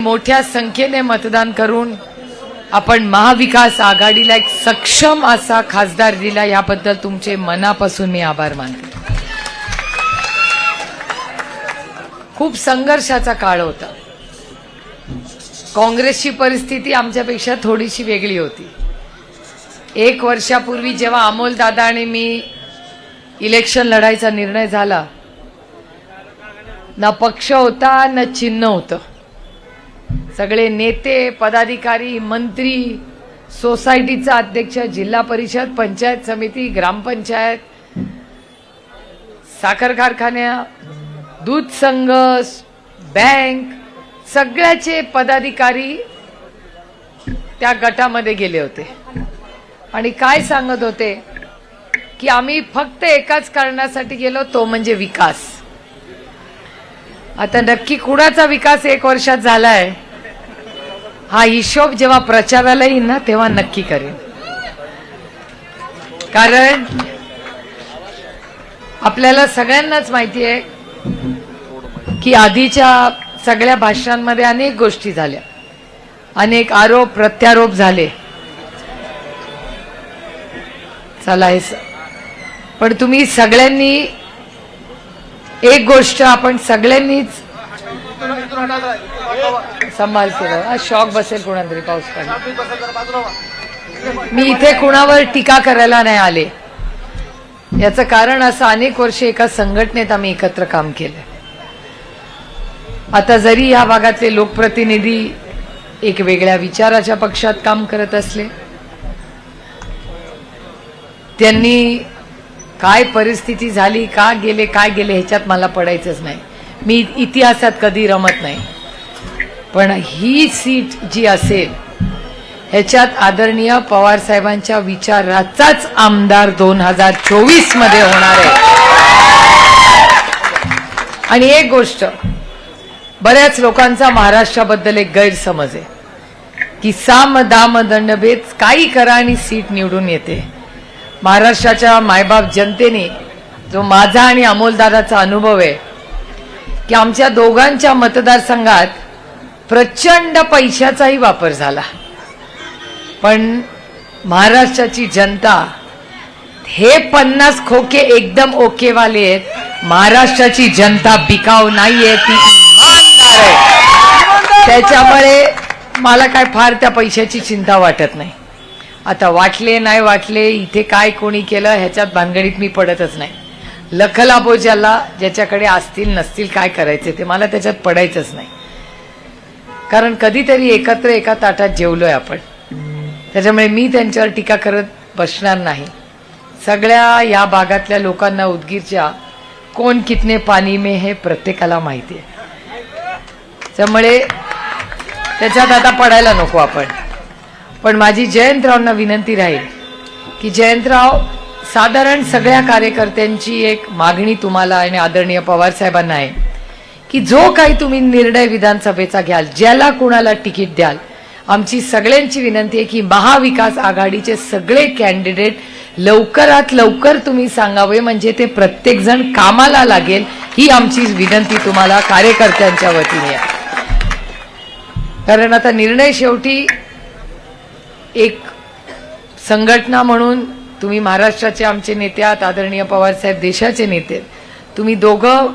मोठ्या संख्येने मतदान करून आपण महाविकास आघाडीला एक सक्षम असा खासदार दिला याबद्दल तुमचे मनापासून मी आभार मानते. खूप संघर्षाचा काळ होता. काँग्रेसची परिस्थिती आमच्यापेक्षा थोडीशी वेगळी होती. एक वर्षापूर्वी जेव्हा अमोल दादा आणि मी इलेक्शन लढायचा निर्णय झाला ना पक्ष होता ना चिन्ह होतं. सगळे नेते पदाधिकारी मंत्री सोसायटीचा अध्यक्ष जिल्हा परिषद पंचायत समिती ग्रामपंचायत साखर कारखान्या दूध संघ बँक सगळ्याचे पदाधिकारी त्या गटामध्ये गेले होते. आणि काय सांगत होते? की आम्ही फक्त एकाच कारणासाठी गेलो तो म्हणजे विकास. आता नक्की कुणाचा विकास एक वर्षात झालाय? हा हिशोब जेव्हा प्रचाराला येईल ना तेव्हा नक्की करेन. कारण आपल्याला सगळ्यांनाच माहिती आहे की आधीच्या सगळ्या भाषणांमध्ये अनेक गोष्टी झाल्या. अनेक आरोप प्रत्यारोप झाले. चला हे पण तुम्ही सगळ्यांनी एक गोष्ट आपण सगळ्यांनीच सांभाळतो हा शॉक बसेल कोणातरी पाऊस पाणी मी इथे कुणावर टीका करायला नाही आले. याचं कारण असं अनेक वर्षे एका संघटनेत आम्ही एकत्र काम केलं. आता जरी या भागातले लोकप्रतिनिधी एक वेगळ्या विचाराच्या पक्षात काम करत असले त्यांनी काय परिस्थिती झाली का गेले काय गेले ह्याच्यात मला पडायचंच नाही. मी इतिहासात कधी रमत नाही. पण ही सीट जी असेल ह्याच्यात आदरणीय पवार साहेबांच्या विचाराचाच आमदार दोन हजार चोवीसमध्ये होणार आहे. आणि एक गोष्ट बऱ्याच लोकांचा महाराष्ट्राबद्दल एक गैरसमज आहे की साम दाम दंडभेद काही करा आणि सीट निवडून येते. महाराष्ट्राच्या मायबाप जनतेने जो माझा आणि अमोलदादाचा अनुभव आहे की आमच्या दोघांच्या मतदारसंघात प्रचंड पैशाचाही वापर झाला. पण महाराष्ट्राची जनता हे पन्नास खोके एकदम ओकेवाले आहेत. महाराष्ट्राची जनता बिकाव नाहीये ती इमानदार आहे. त्याच्यामुळे मला काय फार त्या पैशाची चिंता वाटत नाही. आता वाटले नाही वाटले इथे काय कोणी केलं ह्याच्यात भानगडीत मी पडतच नाही. लखलाबो ज्याला ज्याच्याकडे असतील नसतील काय करायचे ते मला त्याच्यात पडायचंच नाही. कारण कधीतरी एकत्र एका ताटात जेवलोय आपण. त्याच्यामुळे मी त्यांच्यावर टीका करत बसणार नाही. सगळ्या या भागातल्या लोकांना उदगीरच्या कोण कितने पाणी मे हे प्रत्येकाला माहिती आहे. त्यामुळे त्याच्यात आता पडायला नको आपण. पण माझी जयंतरावांना विनंती राहील की जयंतराव साधारण सगळ्या कार्यकर्त्यांची एक मागणी तुम्हाला आणि आदरणीय पवार साहेबांना आहे की जो काही तुम्ही निर्णय विधानसभेचा घ्याल ज्याला कुणाला तिकीट द्याल आमची सगळ्यांची विनंती आहे की महाविकास आघाडीचे सगळे कॅन्डिडेट लवकरात लवकर तुम्ही सांगावे म्हणजे ते प्रत्येकजण कामाला लागेल ही आमची विनंती तुम्हाला कार्यकर्त्यांच्या वतीने आहे. कारण आता निर्णय शेवटी एक संघटना म्हणून तुम्ही महाराष्ट्राचे आमचे नेते आहात आदरणीय पवार साहेब देशाचे नेते तुम्ही दोघं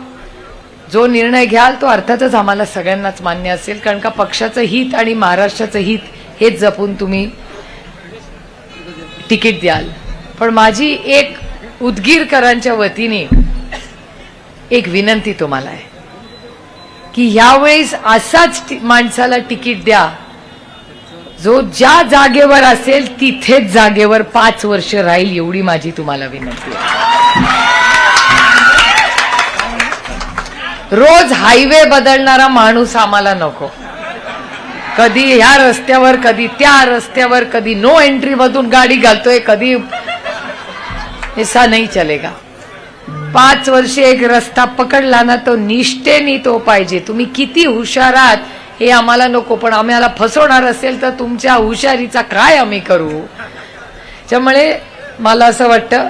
जो निर्णय घ्याल तो अर्थातच आम्हाला सगळ्यांनाच मान्य असेल कारण का पक्षाचं हित आणि महाराष्ट्राचं हित हेच जपून तुम्ही तिकीट द्याल. पण माझी एक उदगीरकरांच्या वतीने एक विनंती तुम्हाला आहे की ह्यावेळेस असाच माणसाला तिकीट द्या जो ज्या जागेवर असेल तिथेच जागेवर पाच वर्ष राहील एवढी माझी तुम्हाला विनंती आहे. रोज हायवे बदलणारा माणूस आम्हाला नको. कधी ह्या रस्त्यावर कधी त्या रस्त्यावर कधी नो एंट्री मधून गाडी घालतोय कधी ऐसा नाही चलेगा. पाच वर्षे एक रस्ता पकडला ना तो निष्ठेनी तो पाहिजे. तुम्ही किती हुशार आहात हे आम्हाला नको पण आम्हाला फसवणार असेल तर तुमच्या हुशारीचा काय आम्ही करू? त्यामुळे मला असं वाटतं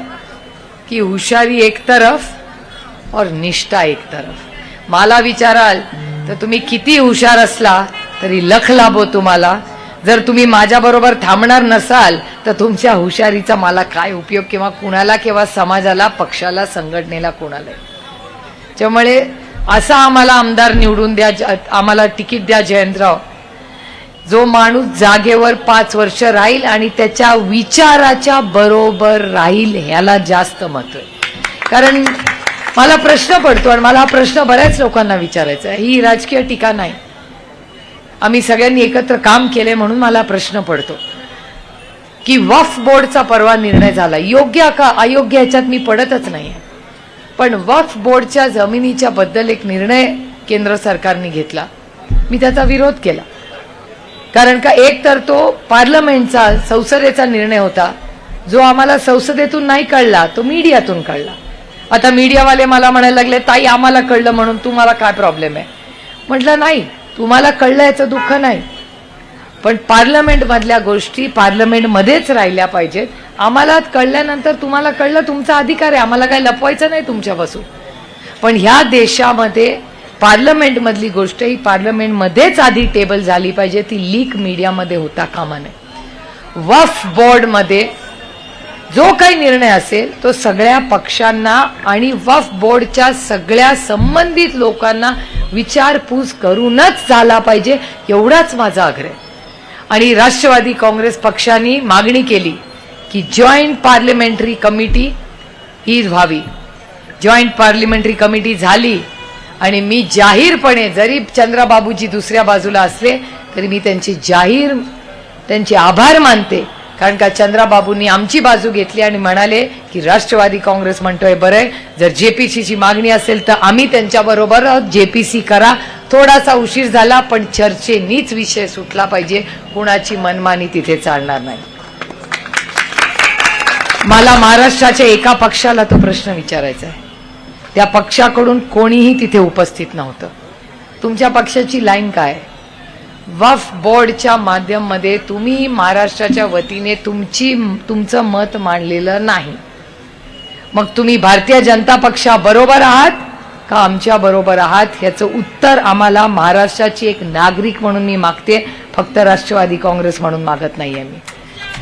की हुशारी एक तरफ और निष्ठा एक तरफ. मला विचाराल तर तुम्ही किती हुशार असला तरी लख लाभो तुम्हाला. जर तुम्ही माझ्याबरोबर थांबणार नसाल तर तुमच्या हुशारीचा मला काय उपयोग किंवा कुणाला किंवा समाजाला पक्षाला संघटनेला कुणाला त्यामुळे असा आम्हाला आमदार निवडून द्या ज- आम्हाला तिकीट द्या जयंतराव. जो माणूस जागेवर पाच वर्ष राहील आणि त्याच्या विचाराच्या बरोबर राहील ह्याला जास्त महत्त्व आहे. कारण मला प्रश्न पडतो आणि मला हा प्रश्न बऱ्याच लोकांना विचारायचा आहे. ही राजकीय टीका नाही. आम्ही सगळ्यांनी एकत्र काम केले म्हणून मला प्रश्न पडतो. की वफ बोर्डचा परवा निर्णय झाला. योग्य का अयोग्य ह्याच्यात मी पडतच नाही. पण वक्फ बोर्डच्या जमिनीच्या बद्दल एक निर्णय केंद्र सरकारने घेतला. मी त्याचा विरोध केला. कारण का एक तर तो पार्लमेंटचा संसदेचा निर्णय होता जो आम्हाला संसदेतून नाही कळला तो मीडियातून कळला. आता मीडियावाले मला म्हणायला लागले ताई आम्हाला कळलं म्हणून तुम्हाला काय प्रॉब्लेम आहे? म्हटलं नाही तुम्हाला कळलं याचं दुःख नाही. पण पार्लमेंटमधल्या गोष्टी पार्लमेंटमध्येच राहिल्या पाहिजेत. आम्हाला कळल्यानंतर तुम्हाला कळलं तुमचा अधिकार आहे. आम्हाला काही लपवायचं नाही तुमच्यापासून. पण ह्या देशामध्ये पार्लमेंटमधली गोष्ट ही पार्लमेंटमध्येच आधी टेबल झाली पाहिजे. ती लीक मीडियामध्ये होता कामा नये. वफ बोर्डमध्ये जो काही निर्णय असेल तो सगळ्या पक्षांना आणि वफ बोर्डच्या सगळ्या संबंधित लोकांना विचारपूस करूनच झाला पाहिजे. एवढाच माझा आग्रह आहे. आणि राष्ट्रवादी काँग्रेस पक्षाने मागणी केली की जॉईंट पार्लमेंटरी कमिटी ही व्हावी. जॉईंट पार्लिमेंटरी कमिटी झाली आणि मी जाहीरपणे जरी चंद्राबाबूजी दुसऱ्या बाजूला असले तरी मी त्यांची जाहीर त्यांचे आभार मानते. कारण का चंद्राबाबूंनी आमची बाजू घेतली आणि म्हणाले की राष्ट्रवादी काँग्रेस म्हणतोय बरं आहे. जर जेपीसीची मागणी असेल तर आम्ही त्यांच्याबरोबर जेपीसी करा. थोडासा उशीर झाला पण चर्चेनीच विषय सुटला पाहिजे. कुणाची मनमानी तिथे चालणार नाही. मला महाराष्ट्राच्या एका पक्षाला तो प्रश्न विचारायचा आहे. त्या पक्षाकडून कोणीही तिथे उपस्थित नव्हतं. तुमच्या पक्षाची लाईन काय? आहे? वफ बोर्डच्या माध्यममध्ये तुम्ही महाराष्ट्राच्या वतीने तुमची तुमचं मत मांडलेलं नाही. मग तुम्ही भारतीय जनता पक्षाबरोबर आहात का आमच्या बरोबर आहात? ह्याचं उत्तर आम्हाला महाराष्ट्राची एक नागरिक म्हणून मी मागते. फक्त राष्ट्रवादी काँग्रेस म्हणून मागत नाहीये मी.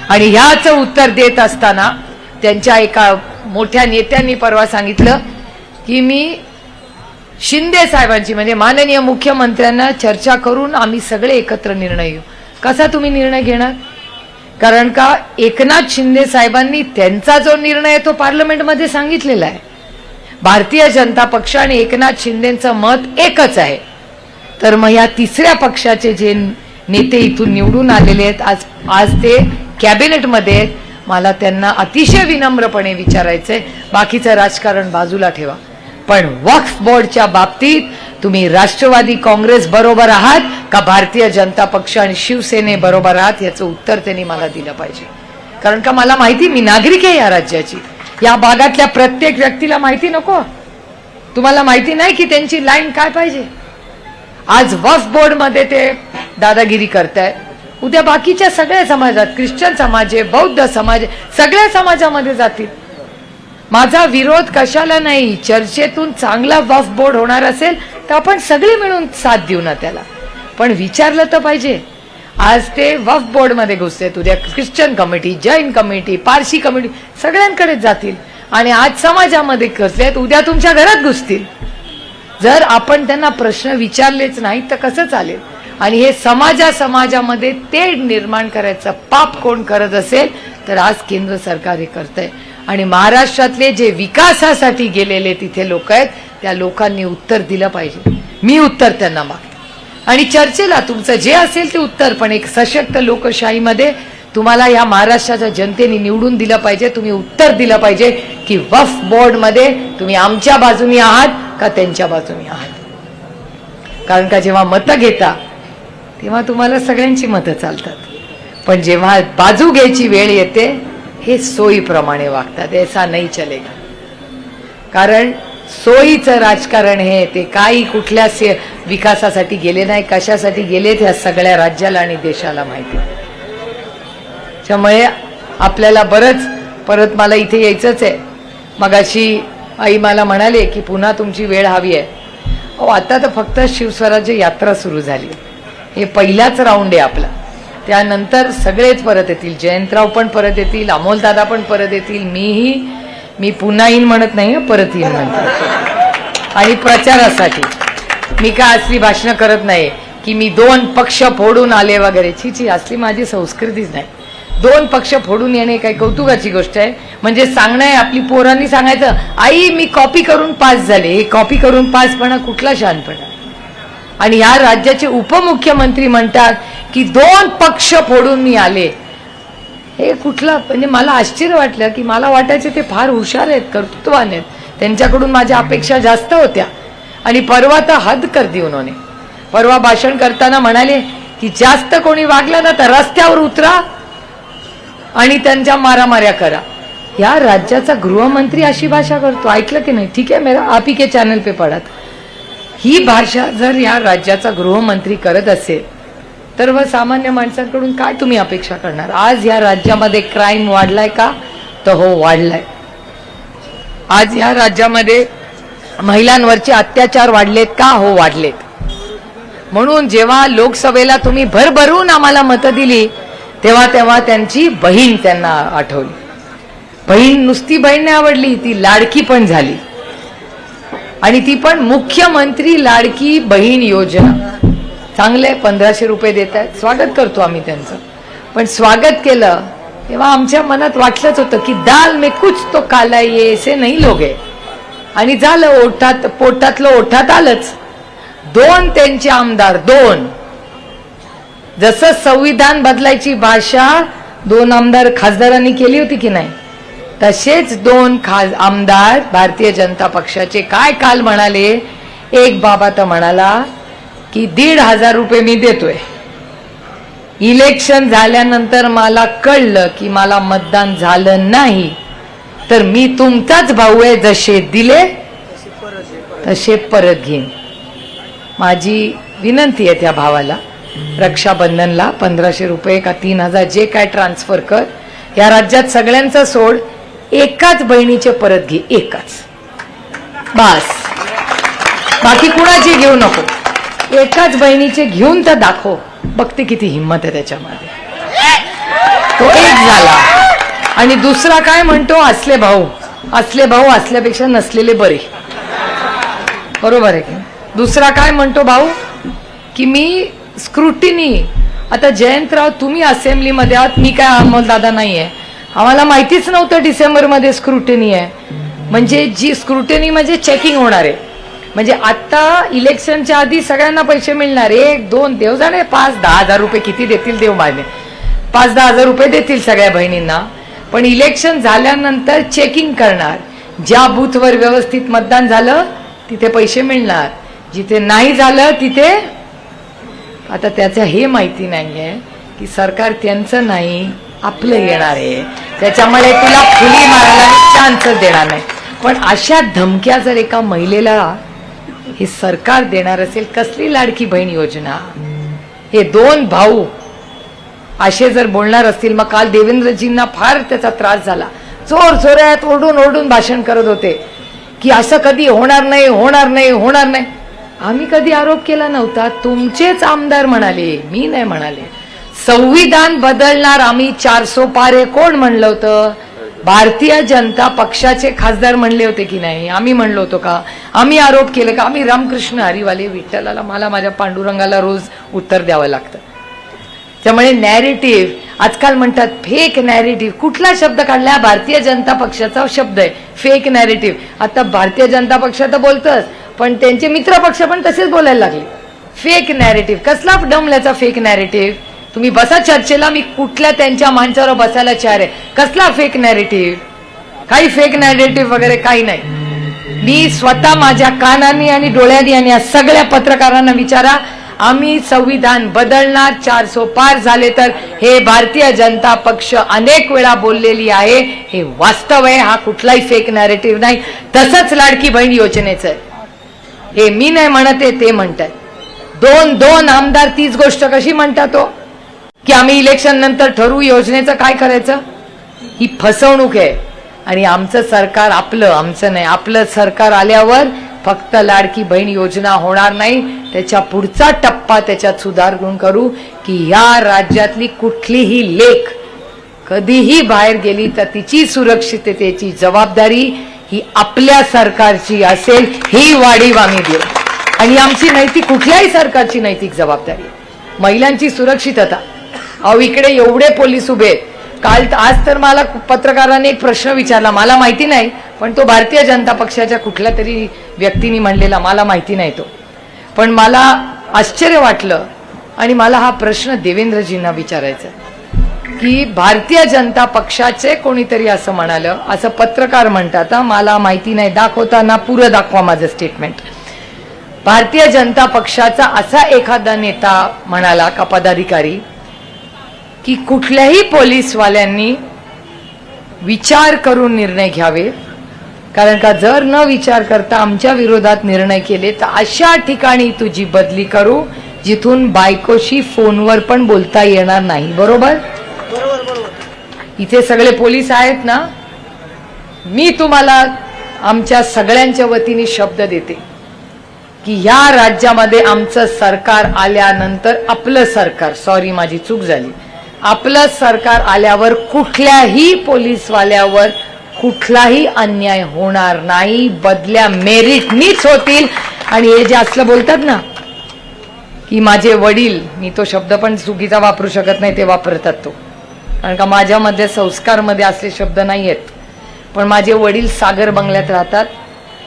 आणि ह्याचं उत्तर देत असताना त्यांच्या एका मोठ्या नेत्यांनी परवा सांगितलं की मी शिंदे साहेबांची म्हणजे माननीय मुख्यमंत्र्यांना चर्चा करून आम्ही सगळे एकत्र निर्णय घेऊ. कसा तुम्ही निर्णय घेणार? कारण का एकनाथ शिंदे साहेबांनी त्यांचा जो निर्णय आहे तो पार्लमेंटमध्ये सांगितलेला आहे. भारतीय जनता पक्ष आणि एकनाथ शिंदेचं मत एकच आहे. तर मग या तिसऱ्या पक्षाचे जे नेते इथून निवडून आलेले आहेत आज आज ते कॅबिनेटमध्ये आहेत. मला त्यांना अतिशय विनम्रपणे विचारायचंय. बाकीचं राजकारण बाजूला ठेवा. पण वक्फ बोर्डच्या बाबतीत तुम्ही राष्ट्रवादी काँग्रेस बरोबर आहात का भारतीय जनता पक्ष आणि शिवसेने बरोबर आहात याचं उत्तर त्यांनी मला दिलं पाहिजे. कारण का मला माहिती मी नागरिक आहे या राज्याची. या भागातल्या प्रत्येक व्यक्तीला माहिती नको. तुम्हाला माहिती नाही की त्यांची लाईन काय पाहिजे. आज वफ बोर्डमध्ये ते दादागिरी करतायत उद्या बाकीच्या सगळ्या समाजात ख्रिश्चन समाज आहे बौद्ध समाज सगळ्या समाजामध्ये जातील. माझा विरोध कशाला नाही? चर्चेतून चांगला वफ बोर्ड होणार असेल तर आपण सगळे मिळून साथ देऊ ना त्याला. पण विचारलं तर पाहिजे. आज ते वफ बोर्डमध्ये घुसतेत उद्या Christian committee Jain committee Parsi committee सगळ्यांकडे जातील. आणि आज समाजामध्ये घुसलेत. उद्या तुमच्या घरात घुसतील. जर आपण त्यांना प्रश्न विचारलेच नाही तर कसं चालेल? आणि हे समाजा समाजामध्ये तेढ निर्माण करायचं पाप कोण करत असेल तर आज केंद्र सरकार हे करतंय. आणि महाराष्ट्रातले जे विकासासाठी गेलेले तिथे लोक आहेत त्या लोकांनी उत्तर दिलं पाहिजे. मी उत्तर त्यांना मागते. आणि चर्चेला तुमचं जे असेल ते उत्तर पण एक सशक्त लोकशाहीमध्ये तुम्हाला या महाराष्ट्राच्या जनतेने निवडून दिलं पाहिजे तुम्ही उत्तर दिलं पाहिजे की वफ बोर्डमध्ये तुम्ही आमच्या बाजूनी आहात का त्यांच्या बाजूनी आहात? कारण का जेव्हा मतं घेता तेव्हा तुम्हाला सगळ्यांची मतं चालतात. पण जेव्हा बाजू घ्यायची वेळ येते हे सोयीप्रमाणे वागतात ऐसा नाही चलेगा. कारण सोयीचं राजकारण हे ते काही कुठल्या से विकासासाठी गेले नाही कशासाठी गेले ह्या सगळ्या राज्याला आणि देशाला माहिती. त्यामुळे आपल्याला बरंच परत मला इथे यायचंच आहे. मगाशी आई मला म्हणाले की पुन्हा तुमची वेळ हवी आहे. अहो आता तर फक्त शिवस्वराज्य यात्रा सुरू झाली. हे पहिलाच राऊंड आहे आपला. त्यानंतर सगळेच परत येतील. जयंतराव पण परत येतील अमोलदादा पण परत येतील. मीही मी पुन्हा येईन म्हणत नाही परत येईन म्हणते. आणि प्रचारासाठी. मी का असली भाषणं करत नाही की मी दोन पक्ष फोडून आले वगैरे. छी छी असली माझी संस्कृतीच नाही. दोन पक्ष फोडून येणे काही कौतुकाची गोष्ट आहे. म्हणजे सांगणं आहे आपली पोरांनी सांगायचं आई मी कॉपी करून पास झाले. हे कॉपी करून पासपणा कुठला शहाणपणा. आणि या राज्याचे उपमुख्यमंत्री म्हणतात की दोन पक्ष फोडून मी आले. हे कुठलं म्हणजे मला आश्चर्य वाटलं की मला वाटायचे ते फार हुशार आहेत कर्तृत्वान आहेत. त्यांच्याकडून माझ्या अपेक्षा जास्त होत्या. आणि परवा तर हद कर दी उन्होंने. परवा भाषण करताना म्हणाले की जास्त कोणी वागलं ना तर रस्त्यावर उतरा आणि त्यांच्या मारामाऱ्या करा. या राज्याचा गृहमंत्री अशी भाषा करतो. ऐकलं की नाही? ठीक आहे मेरा आप ही के चॅनल पे पडत ही भाषा जर या राज्याचा गृहमंत्री करत असेल तर व सामान्य माणसांकडून काय तुम्ही अपेक्षा करणार? आज या राज्यामध्ये क्राईम वाढलाय का? तर हो वाढलाय. आज या राज्यामध्ये महिलांवरचे अत्याचार वाढलेत का? हो वाढलेत. म्हणून जेव्हा लोकसभेला तुम्ही भरभरून आम्हाला मतं दिली तेव्हा तेव्हा त्यांची बहीण त्यांना आठवली. बहीण नुसती बहीण नाही आवडली ती लाडकी पण झाली. आणि ती पण मुख्यमंत्री लाडकी बहीण योजना. चांगले पंधराशे रुपये देत आहेत. स्वागत करतो आम्ही त्यांचं. पण स्वागत केलं तेव्हा आमच्या मनात वाटलंच होतं की दाल मे कुछ तो काला ये असे नाही लोग. आहे आणि झालं ओठात पोटातलं ओठात आलंच. दोन त्यांचे आमदार दोन. जसं संविधान बदलायची भाषा दोन आमदार खासदारांनी केली होती की नाही? तसेच दोन खास आमदार भारतीय जनता पक्षाचे काय काल म्हणाले? एक बाबा तर म्हणाला की दीड हजार रुपये मी देतोय. इलेक्शन झाल्यानंतर मला कळलं की मला मतदान झालं नाही. तर मी तुमचाच भाऊ आहे जसे दिले तसे परत घेईन. माझी विनंती आहे त्या भावाला रक्षाबंधनला पंधराशे रुपये का तीन हजार जे काय ट्रान्सफर कर. या राज्यात सगळ्यांचा सोड. एकाच बहिणीचे परत घे एकाच. बस. बाकी कुणाची घेऊ नको. एकाच बहिणीचे घेऊन तर दाखव. बघते किती हिंमत आहे त्याच्यामध्ये. तो एक झाला. आणि दुसरा काय म्हणतो? असले भाऊ. असले भाऊ असल्यापेक्षा नसलेले बरे. बरोबर आहे की दुसरा काय म्हणतो भाऊ? की मी स्क्रुटिनी. आता जयंतराव तुम्ही असेंब्लीमध्ये आहात. मी काय अमोलदादा नाही आहे आम्हाला माहितीच नव्हतं डिसेंबरमध्ये स्क्रुटनी आहे. म्हणजे जी स्क्रुटनी म्हणजे चेकिंग होणार आहे. म्हणजे आत्ता इलेक्शनच्या आधी सगळ्यांना पैसे मिळणार एक दोन देव जाणे पाच दहा हजार रुपये किती देतील देव माने पाच दहा हजार रुपये देतील सगळ्या बहिणींना. पण इलेक्शन झाल्यानंतर चेकिंग करणार. ज्या बूथवर व्यवस्थित मतदान झालं तिथे पैसे मिळणार. जिथे नाही झालं तिथे आता त्याचं हे माहिती नाही आहे की सरकार त्यांचं नाही. आपलं येणार आहे. त्याच्यामुळे तुला फुली मारायला चान्स देणार नाही. पण अशा धमक्या जर एका महिलेला हे सरकार देणार असेल कसली लाडकी बहीण योजना? हे दोन भाऊ असे जर बोलणार असतील मग काल देवेंद्रजींना फार त्याचा त्रास झाला. चोर चोऱ्यात ओरडून ओरडून भाषण करत होते की असं कधी होणार नाही होणार नाही होणार नाही. आम्ही कधी आरोप केला नव्हता? तुमचेच आमदार म्हणाले मी नाही म्हणाले. संविधान बदलणार आम्ही चारसो पारे. कोण म्हणलं होतं? भारतीय जनता पक्षाचे खासदार म्हणले होते की नाही? आम्ही म्हणलो होतो का? आम्ही आरोप केले का? आम्ही रामकृष्ण हरिवाले विठ्ठलाला मला माझ्या पांडुरंगाला रोज उत्तर द्यावं लागतं. त्यामुळे नॅरेटिव्ह आजकाल म्हणतात फेक नॅरेटिव्ह कुठला शब्द काढला? भारतीय जनता पक्षाचा शब्द आहे. फेक नॅरेटिव्ह आता भारतीय जनता पक्ष तर बोलतच पण त्यांचे मित्र पक्ष पण तसेच बोलायला लागले. फेक नॅरेटिव्ह कसला डमल्याचा फेक नॅरेटिव्ह तुम्ही बसा चर्चेला मी कुठल्या त्यांच्या माणसावर बसायला चार आहे? कसला फेक नॅरेटिव्ह काही फेक नॅरेटिव्ह वगैरे काही नाही. मी स्वतः माझ्या कानांनी आणि डोळ्यांनी आणि या सगळ्या पत्रकारांना विचारा आम्ही संविधान बदलणार चारसो पार झाले तर हे भारतीय जनता पक्ष अनेक वेळा बोललेली आहे. हे वास्तव आहे हा कुठलाही फेक नॅरेटिव्ह नाही. तसंच लाडकी बहीण योजनेचं आहे. हे मी नाही म्हणत आहे ते म्हणतात. दोन दोन आमदार तीच गोष्ट कशी म्हणतात हो? की आम्ही इलेक्शन नंतर ठरवू योजनेचं काय करायचं? ही फसवणूक आहे. आणि आमचं सरकार आपलं आमचं नाही आपलं सरकार आल्यावर फक्त लाडकी बहीण योजना होणार नाही. त्याच्या पुढचा टप्पा त्याच्यात सुधारून करू की या राज्यातली कुठलीही लेख कधीही बाहेर गेली तर तिची सुरक्षिततेची जबाबदारी ही आपल्या सरकारची असेल ही वाढीव आम्ही देऊ. आणि आमची नैतिक कुठल्याही सरकारची नैतिक जबाबदारी. महिलांची सुरक्षितता. अहो इकडे एवढे पोलीस उभे आहेत. काल आज तर मला पत्रकाराने एक प्रश्न विचारला. मला माहिती नाही पण तो भारतीय जनता पक्षाच्या कुठल्या तरी व्यक्तीने म्हणलेला. मला माहिती नाही तो. पण मला आश्चर्य वाटलं आणि मला हा प्रश्न देवेंद्रजींना विचारायचा की भारतीय जनता पक्षाचे कोणीतरी असं म्हणालं असं पत्रकार म्हणतात मला माहिती नाही दाखवताना पुरं दाखवा माझं स्टेटमेंट भारतीय जनता पक्षाचा असा एखादा नेता म्हणाला का पदाधिकारी की कुठल्याही पोलीसवाल्यांनी विचार करून निर्णय घ्यावे. कारण का जर न विचार करता आमच्या विरोधात निर्णय केले तर अशा ठिकाणी तुझी बदली करू जिथून बायकोशी फोनवर पण बोलता येणार नाही. बरोबर? इथे सगळे पोलीस आहेत ना? मी तुम्हाला आमच्या सगळ्यांच्या वतीने शब्द देते की या राज्यामध्ये आमचं सरकार आल्यानंतर आपलं सरकार सॉरी माझी चूक झाली. आपलं सरकार आल्यावर कुठल्याही पोलीसवाल्यावर कुठलाही अन्याय होणार नाही. बदल्या मेरिटनीच होतील. आणि हे जे असलं बोलतात ना की माझे वडील मी तो शब्द पण चुकीचा वापरू शकत नाही ते वापरतात तो. कारण का माझ्यामध्ये संस्कारमध्ये असले शब्द नाही आहेत पण माझे वडील सागर बंगल्यात राहतात.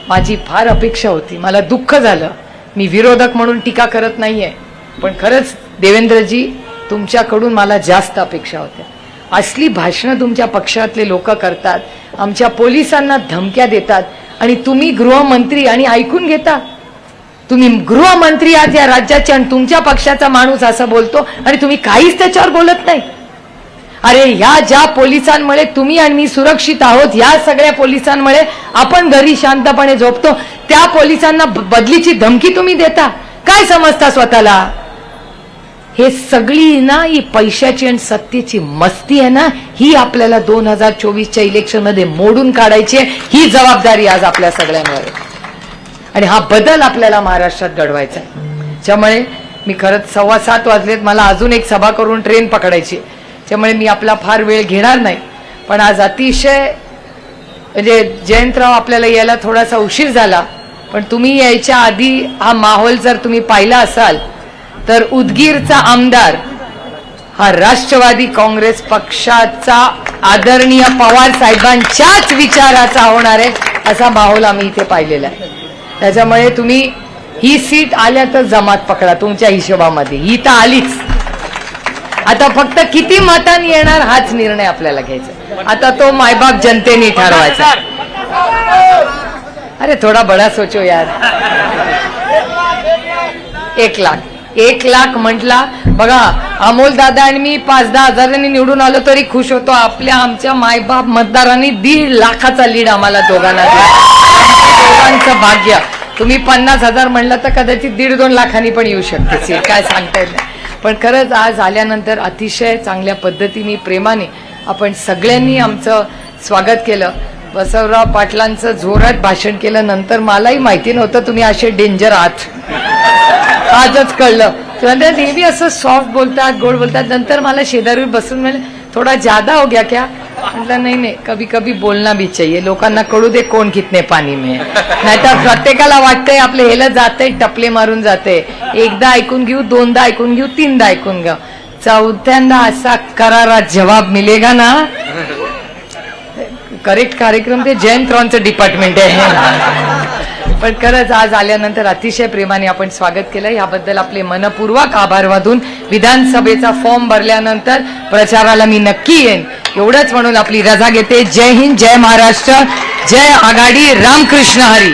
माझी फार अपेक्षा होती. मला दुःख झालं. मी विरोधक म्हणून टीका करत नाही आहे पण खरंच देवेंद्रजी तुमच्याकडून मला जास्त अपेक्षा होत्या. असली भाषणं तुमच्या पक्षातले लोक करतात आमच्या पोलिसांना धमक्या देतात आणि तुम्ही गृहमंत्री आणि ऐकून घेता. तुम्ही गृहमंत्री आहात या राज्याचे आणि तुमच्या पक्षाचा माणूस असं बोलतो आणि तुम्ही काहीच त्याच्यावर बोलत नाही. अरे ह्या ज्या पोलिसांमुळे तुम्ही आणि मी सुरक्षित आहोत या सगळ्या पोलिसांमुळे आपण घरी शांतपणे झोपतो त्या पोलिसांना बदलीची धमकी तुम्ही देता. काय समजता स्वतःला? हे सगळी ना ही पैशाची आणि सत्तेची मस्ती आहे ना ही आपल्याला दोन हजार चोवीसच्या इलेक्शनमध्ये मोडून काढायची आहे. ही जबाबदारी आज आपल्या सगळ्यांवर आहे. आणि हा बदल आपल्याला महाराष्ट्रात घडवायचा आहे. त्यामुळे मी खरंच सव्वा सात वाजलेत मला अजून एक सभा करून ट्रेन पकडायची आहे. त्यामुळे मी आपला फार वेळ घेणार नाही. पण आज अतिशय म्हणजे जयंतराव आपल्याला यायला थोडासा उशीर झाला. पण तुम्ही यायच्या आधी हा माहोल जर तुम्ही पाहिला असाल तर उदगीरचा आमदार हा राष्ट्रवादी काँग्रेस पक्षाचा आदरणीय पवार साहेबांच्याच विचाराचा होणार आहे असा माहोल आम्ही इथे पाहिलेला आहे. त्याच्यामुळे तुम्ही ही सीट आल्या तर जमात पकडा तुमच्या हिशोबामध्ये. ही तर आलीच. आता फक्त किती मतांनी येणार हाच निर्णय आपल्याला घ्यायचा आता तो मायबाप जनतेने ठरवायचा अरे थोडा बडा सोचो यार. एक लाख. एक लाख म्हटला बघा अमोल दादा आणि मी पाच दहा हजारांनी निवडून आलो तरी खुश होतो. आपल्या आमच्या मायबाप मतदारांनी दीड लाखाचा लीड आम्हाला दोघांना दोघांचं भाग्य. तुम्ही पन्नास हजार म्हणलं तर कदाचित दीड दोन लाखांनी पण येऊ शकते. काय सांगता येत नाही. पण खरंच आज आल्यानंतर अतिशय चांगल्या पद्धतीने प्रेमाने आपण सगळ्यांनी आमचं स्वागत केलं. बसवराव पाटलांचं जोरात भाषण केलं. नंतर मलाही माहिती नव्हतं तुम्ही असे डेंजर आहात. आजच कळलं. तेव्हा नेहमी असं सॉफ्ट बोलतात गोड बोलतात. नंतर मला शेजारी बसून म्हणजे थोडा ज्यादा हो गया क्या? म्हटलं नाही नाही. कभी कभी बोलना भी चाहिए. लोकांना कळू दे कोण कितने पाणी में नाहीतर प्रत्येकाला वाटतंय आपले हेला जाते टपले मारून जाते एकदा ऐकून घेऊ दोनदा ऐकून घेऊ तीनदा ऐकून घेऊ. चौथ्यांदा असा करारा जवाब मिलेगा ना? करेक्ट कार्यक्रम ते जयंतरावांचं डिपार्टमेंट आहे. पण खरंच आज आल्यानंतर अतिशय प्रेमाने आपण स्वागत केलं. याबद्दल आपले मनपूर्वक आभार वाधून विधानसभेचा फॉर्म भरल्यानंतर प्रचाराला मी नक्की येईन. एवढंच म्हणून आपली रजा घेते. जय हिंद जय महाराष्ट्र जय आघाडी रामकृष्ण हरी.